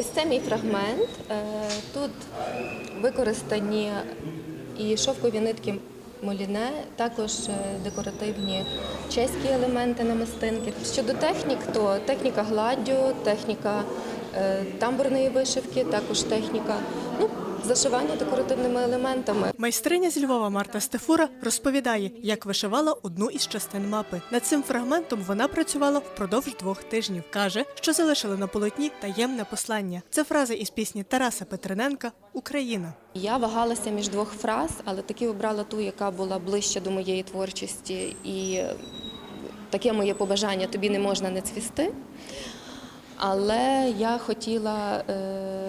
Ось це мій фрагмент. Е, Тут використані і шовкові нитки моліне, також е, декоративні чеські елементи намистинки. Щодо технік, то техніка гладдю, техніка е, тамбурної вишивки, також техніка ну, зашивання декоративними елементами. Майстриня з Львова Марта Стефура розповідає, як вишивала одну із частин мапи. Над цим фрагментом вона працювала впродовж двох тижнів. Каже, що залишила на полотні таємне послання. Це фраза із пісні Тараса Петрененка Україна. Я вагалася між двох фраз, але таки обрала ту, яка була ближче до моєї творчості. І таке моє побажання тобі не можна не цвісти. Але я хотіла е,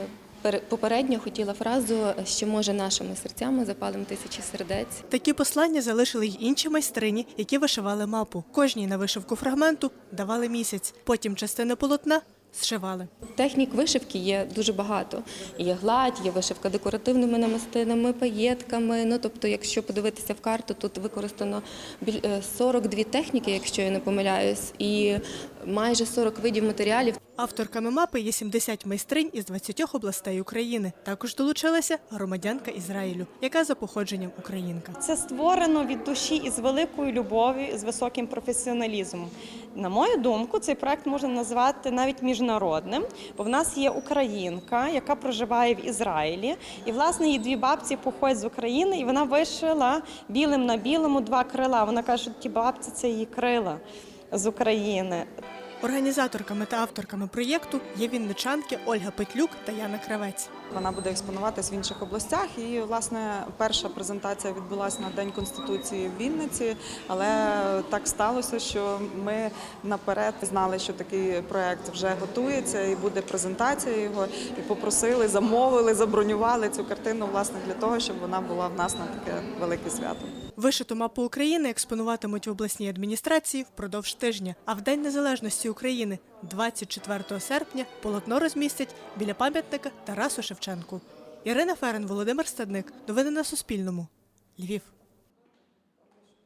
попередньо хотіла фразу, що може нашими серцями запалим тисячі сердець. Такі послання залишили й інші майстрині, які вишивали мапу. Кожній на вишивку фрагменту давали місяць. Потім частини полотна зшивали. Технік вишивки є дуже багато. Є гладь, є вишивка декоративними намистинами, паєтками. Ну тобто, якщо подивитися в карту, тут використано біль- е, 42 техніки, якщо я не помиляюсь, і майже 40 видів матеріалів. Авторками мапи є 70 майстринь із 20 областей України. Також долучилася громадянка Ізраїлю, яка за походженням українка. Це створено від душі і з великою любов'ю, з високим професіоналізмом. На мою думку, цей проект можна назвати навіть міжнародним, бо в нас є українка, яка проживає в Ізраїлі, і власне її дві бабці походять з України, і вона вишила білим на білому два крила. Вона каже, що ті бабці це її крила з України. Організаторками та авторками проєкту є вінничанки Ольга Петлюк та Яна Кравець. Вона буде експонуватись в інших областях. І власне перша презентація відбулася на День Конституції в Вінниці, але так сталося, що ми наперед знали, що такий проект вже готується, і буде презентація його. І попросили, замовили, забронювали цю картину власне для того, щоб вона була в нас на таке велике свято. Вишиту мапу України експонуватимуть в обласній адміністрації впродовж тижня. А в День Незалежності України, 24 серпня, полотно розмістять біля пам'ятника Тарасу Шевченку. Ірина Ферен, Володимир Стадник. Новини на Суспільному. Львів.